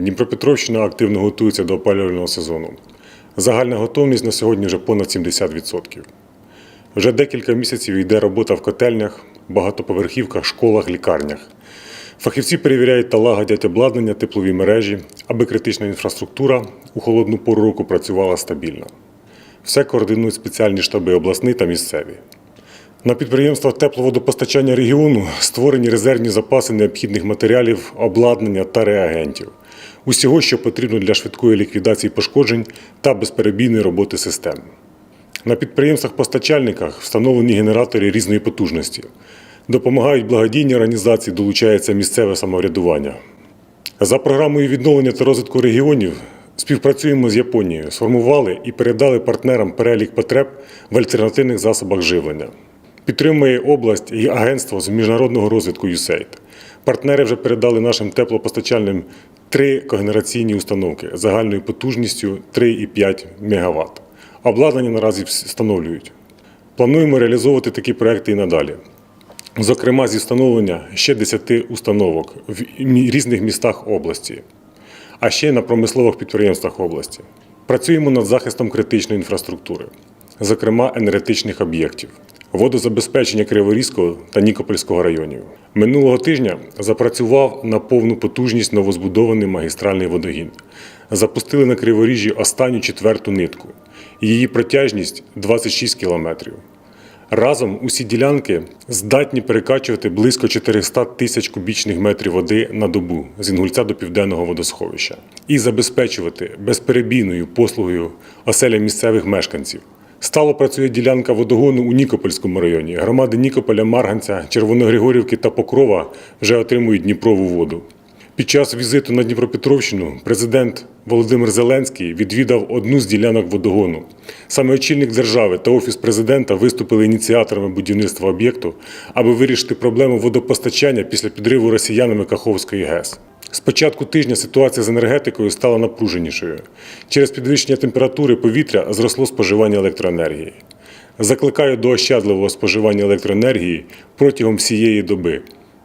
Дніпропетровщина активно готується до опалювального сезону. Загальна готовність на сьогодні вже понад 70%. Вже декілька місяців йде робота в котельнях, багатоповерхівках, школах, лікарнях. Фахівці перевіряють та лагодять обладнання теплові мережі, аби критична інфраструктура у холодну пору року працювала стабільно. Все координують спеціальні штаби обласні та місцеві. На підприємствах тепловодопостачання регіону створені резервні запаси необхідних матеріалів, обладнання та реагентів. Усього, що потрібно для швидкої ліквідації пошкоджень та безперебійної роботи систем. На підприємствах-постачальниках встановлені генератори різної потужності. Допомагають благодійні організації, долучається місцеве самоврядування. За програмою відновлення та розвитку регіонів співпрацюємо з Японією, сформували і передали партнерам перелік потреб в альтернативних засобах живлення. Підтримує область і агентство з міжнародного розвитку USAID. Партнери вже передали нашим теплопостачальним три когенераційні установки загальною потужністю 3,5 МВт. Обладнання наразі встановлюють. Плануємо реалізовувати такі проекти і надалі. Зокрема, зі встановлення ще 10 установок в різних містах області, а ще на промислових підприємствах області. Працюємо над захистом критичної інфраструктури, зокрема енергетичних об'єктів, водозабезпечення Криворізького та Нікопольського районів. Минулого тижня запрацював на повну потужність новозбудований магістральний водогін. Запустили на Криворіжжі останню четверту нитку. Її протяжність 26 кілометрів. Разом усі ділянки здатні перекачувати близько 400 тисяч кубічних метрів води на добу з Інгульця до південного водосховища і забезпечувати безперебійною послугою оселя місцевих мешканців. Стало працює ділянка водогону у Нікопольському районі. Громади Нікополя, Марганця, Червоногригорівки та Покрова вже отримують Дніпрову воду. Під час візиту на Дніпропетровщину президент Володимир Зеленський відвідав одну з ділянок водогону. Саме очільник держави та офіс президента виступили ініціаторами будівництва об'єкту, аби вирішити проблему водопостачання після підриву росіянами Каховської ГЕС. З початку тижня ситуація з енергетикою стала напруженішою. Через підвищення температури повітря зросло споживання електроенергії. Закликаю до ощадливого споживання електроенергії протягом всієї доби,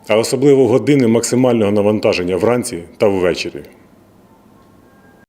а особливо години максимального навантаження вранці та ввечері.